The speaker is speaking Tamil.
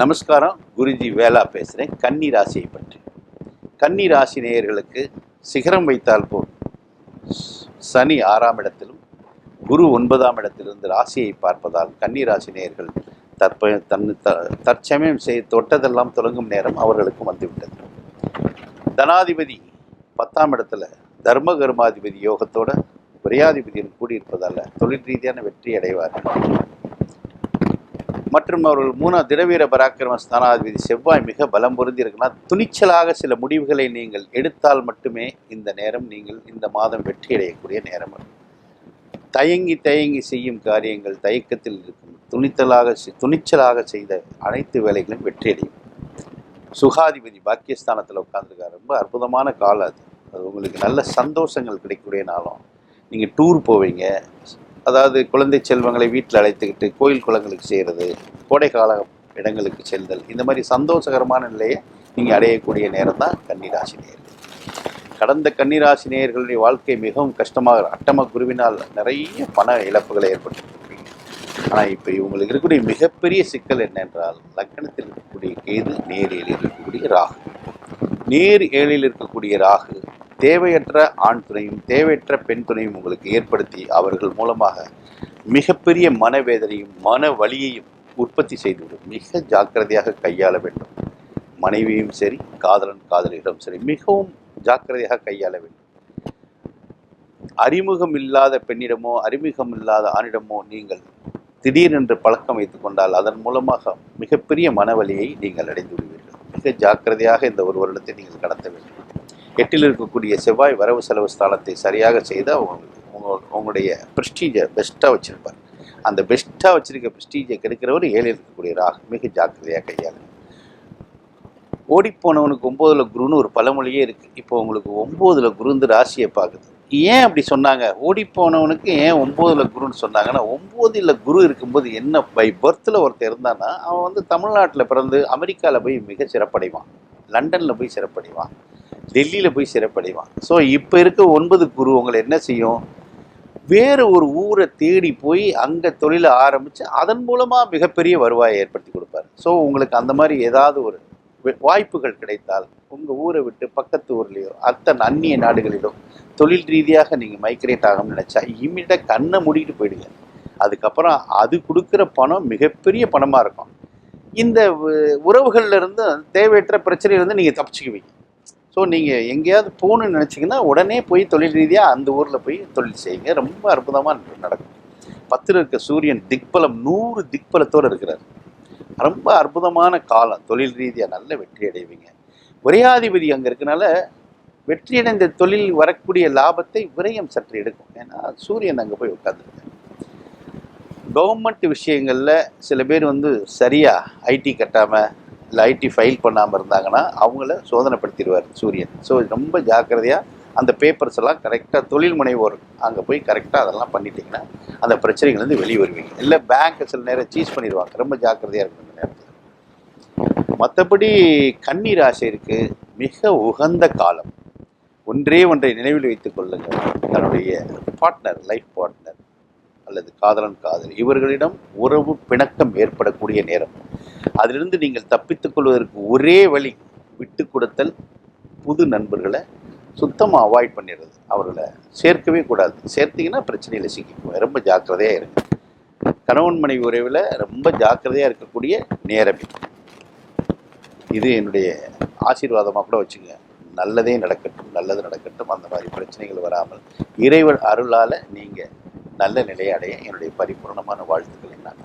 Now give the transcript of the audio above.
நமஸ்காரம் குருஜி வேலா பேசுகிறேன் கன்னி ராசியை பற்றி. கன்னி ராசி நேயர்களுக்கு சிகரம் வைத்தால் போல் சனி ஆறாம் இடத்திலும் குரு ஒன்பதாம் இடத்திலிருந்து ராசியை பார்ப்பதால் கன்னி ராசி நேயர்கள் தற்ப தன் த தற்சமயம் செய் தொட்டதெல்லாம் தொடங்கும் நேரம் அவர்களுக்கு வந்துவிட்டது. தனாதிபதி பத்தாம் இடத்துல தர்ம கர்மாதிபதி யோகத்தோட விரையாதிபதியில் கூடியிருப்பதால் தொழில் ரீதியான வெற்றி அடைவார்கள் மற்றும் அவர்கள் மூணா திரவீர பராக்கிரம ஸ்தானாதிபதி செவ்வாய் மிக பலம் பொருந்தி இருக்குன்னா துணிச்சலாக சில முடிவுகளை நீங்கள் எடுத்தால் மட்டுமே இந்த நேரம் நீங்கள் இந்த மாதம் வெற்றி அடையக்கூடிய நேரம். தயங்கி தயங்கி செய்யும் காரியங்கள் தயக்கத்தில் இருக்கும். துணித்தலாக துணிச்சலாக செய்த அனைத்து வேலைகளும் வெற்றி அடையும். சுகாதிபதி பாக்கியஸ்தானத்தில் உட்காந்துருக்கார் ரொம்ப அற்புதமான காலம் அது. அது உங்களுக்கு நல்ல சந்தோஷங்கள் கிடைக்கக்கூடிய நாளும். நீங்கள் டூர் போவீங்க. அதாவது குழந்தை செல்வங்களை வீட்டில் அழைத்துக்கிட்டு கோயில் குளங்களுக்கு செய்கிறது கோடைக்கால இடங்களுக்கு செல்தல் இந்த மாதிரி சந்தோஷகரமான நிலையை நீங்கள் அடையக்கூடிய நேரம் தான் கன்னிராசி நேர்கள் கடந்த கன்னிராசி நேயர்களுடைய வாழ்க்கை மிகவும் கஷ்டமாக அட்டம குருவினால் நிறைய பண இழப்புகளை ஏற்பட்டிருக்கிறீங்க. ஆனால் இப்போ இவங்களுக்கு இருக்கக்கூடிய மிகப்பெரிய சிக்கல் என்னென்றால் லக்கணத்தில் இருக்கக்கூடிய கேது நேர் ஏழில் இருக்கக்கூடிய ராகு. நேர் ஏழில் இருக்கக்கூடிய ராகு தேவையற்ற ஆண் துணையும் தேவையற்ற பெண் துணையும் உங்களுக்கு ஏற்படுத்தி அவர்கள் மூலமாக மிகப்பெரிய மனவேதனையும் மன வலியையும் உற்பத்தி செய்துவிடும் மிக ஜாக்கிரதையாக கையாள வேண்டும். மனைவியும் சரி காதலன் காதலிகளும் சரி மிகவும் ஜாக்கிரதையாக கையாள வேண்டும். அறிமுகம் இல்லாத பெண்ணிடமோ அறிமுகம் இல்லாத ஆணிடமோ நீங்கள் திடீரென்று பழக்கம் வைத்துக் கொண்டால் அதன் மூலமாக மிகப்பெரிய மனவலியை நீங்கள் அடைந்து விடுவீர்கள் மிக ஜாக்கிரதையாக இந்த ஒரு வருடத்தை நீங்கள் கடத்த வேண்டும். எட்டில் இருக்கக்கூடிய செவ்வாய் வரவு செலவு ஸ்தானத்தை சரியாக செய்தால் உங்களுக்கு உங்க உங்களுடைய ப்ரெஸ்டீஜை பெஸ்ட்டாக வச்சுருப்பார். அந்த பெஸ்ட்டாக வச்சிருக்க ப்ரெஸ்டீஜை கெடுக்கிறவர் ஏழில் இருக்கக்கூடிய ராகு. மிக ஜாக்கிரதையாக கையாளு. ஓடிப்போனவனுக்கு ஒம்போதில் குருன்னு ஒரு பழமொழியே இருக்குது இப்போ உங்களுக்கு ஒம்போதில் குருந்து ராசியை பார்க்குது ஏன் அப்படி சொன்னாங்க? ஓடிப்போனவனுக்கு ஏன் ஒம்போதில் குருன்னு சொன்னாங்கன்னா ஒம்போதில் குரு இருக்கும்போது என்ன பை பர்த்தில் ஒருத்தர் இருந்தான்னா அவன் வந்து தமிழ்நாட்டில் பிறந்து அமெரிக்காவில் போய் மிக சிறப்படைவான். லண்டனில் போய் சிறப்படைவான். டெல்லியில் போய் சிறப்படைவான். ஸோ இப்போ இருக்க ஒன்பது குரு உங்களை என்ன செய்யும்? வேறு ஒரு ஊரை தேடி போய் அங்கே தொழிலை ஆரம்பித்து அதன் மூலமாக மிகப்பெரிய வருவாயை ஏற்படுத்தி கொடுப்பாரு. ஸோ உங்களுக்கு அந்த மாதிரி ஏதாவது ஒரு வாய்ப்புகள் கிடைத்தால் உங்கள் ஊரை விட்டு பக்கத்து ஊர்லேயோ அத்தனை அந்நிய நாடுகளிலோ தொழில் ரீதியாக நீங்கள் மைக்ரேட் ஆகணும்னு நினச்சா இம்மிடியாக கண்ணை மூடிட்டு போயிடுங்க. அதுக்கப்புறம் அது கொடுக்குற பணம் மிகப்பெரிய பணமாக இருக்கும். இந்த உறவுகளில் இருந்து தேவையற்ற பிரச்சனையிலேருந்து நீங்கள் தப்பிச்சுக்குவீங்க. ஸோ நீங்கள் எங்கேயாவது போகணும்னு நினச்சிங்கன்னா உடனே போய் தொழில் ரீதியாக அந்த ஊரில் போய் தொழில் செய்யுங்க. ரொம்ப அற்புதமாக நடக்கும். பத்தில் இருக்க சூரியன் திக்பலம் நூறு திக்பலத்தோடு இருக்கிறார். ரொம்ப அற்புதமான காலம். தொழில் ரீதியாக நல்ல வெற்றி அடைவீங்க. விரையாதிபதி அங்கே இருக்கனால வெற்றியடைந்த தொழில் வரக்கூடிய லாபத்தை விரயம் சற்று எடுக்கும். ஏன்னா சூரியன் அங்கே போய் உட்காந்துருக்காரு கவர்மெண்ட் விஷயங்களில் சில பேர் வந்து சரியாக ஐடி கட்டாமல் இல்லை ஐடி ஃபைல் பண்ணாமல் இருந்தாங்கன்னா அவங்கள சோதனைப்படுத்திடுவார் சூரியன். ஸோ ரொம்ப ஜாக்கிரதையாக அந்த பேப்பர்ஸ் எல்லாம் கரெக்டாக தொழில் முனைவோர் அங்கே போய் கரெக்டாக அதெல்லாம் பண்ணிட்டீங்கன்னா அந்த பிரச்சனைகள்லேருந்து வெளியே வருவீங்க. இல்லை பேங்க் சில நேரம் சீஸ் பண்ணிடுவாங்க. ரொம்ப ஜாக்கிரதையாக இருக்கும் இந்த நேரத்தில். மற்றபடி கன்னி ராசிக்கு மிக உகந்த காலம். ஒன்றே ஒன்றை நினைவில் வைத்துக் கொள்ளுங்கள். தன்னுடைய பார்ட்னர் லைஃப் பார்ட்னர் அல்லது காதலன் காதல் இவர்களிடம் உறவு பிணக்கம் ஏற்படக்கூடிய நேரம். அதிலிருந்து நீங்கள் தப்பித்துக் கொள்வதற்கு ஒரே வழி விட்டு கொடுத்தல் புது நண்பர்களை சுத்தமாக அவாய்ட் பண்ணிடுறது. அவர்களை சேர்க்கவே கூடாது. சேர்த்திங்கன்னா பிரச்சனையில் சிக்கிக்கும் ரொம்ப ஜாக்கிரதையாக இருங்க. கணவன் மனைவி உறவில் ரொம்ப ஜாக்கிரதையாக இருக்கக்கூடிய நேரம் இது. என்னுடைய ஆசீர்வாதமாக கூட வச்சுங்க. நல்லதே நடக்கட்டும் நல்லது நடக்கட்டும். அந்த மாதிரி பிரச்சனைகள் வராமல் இறைவன் அருளால் நீங்கள் நல்ல நிலையை அடைய என்னுடைய பரிபூர்ணமான வாழ்த்துக்களை நான்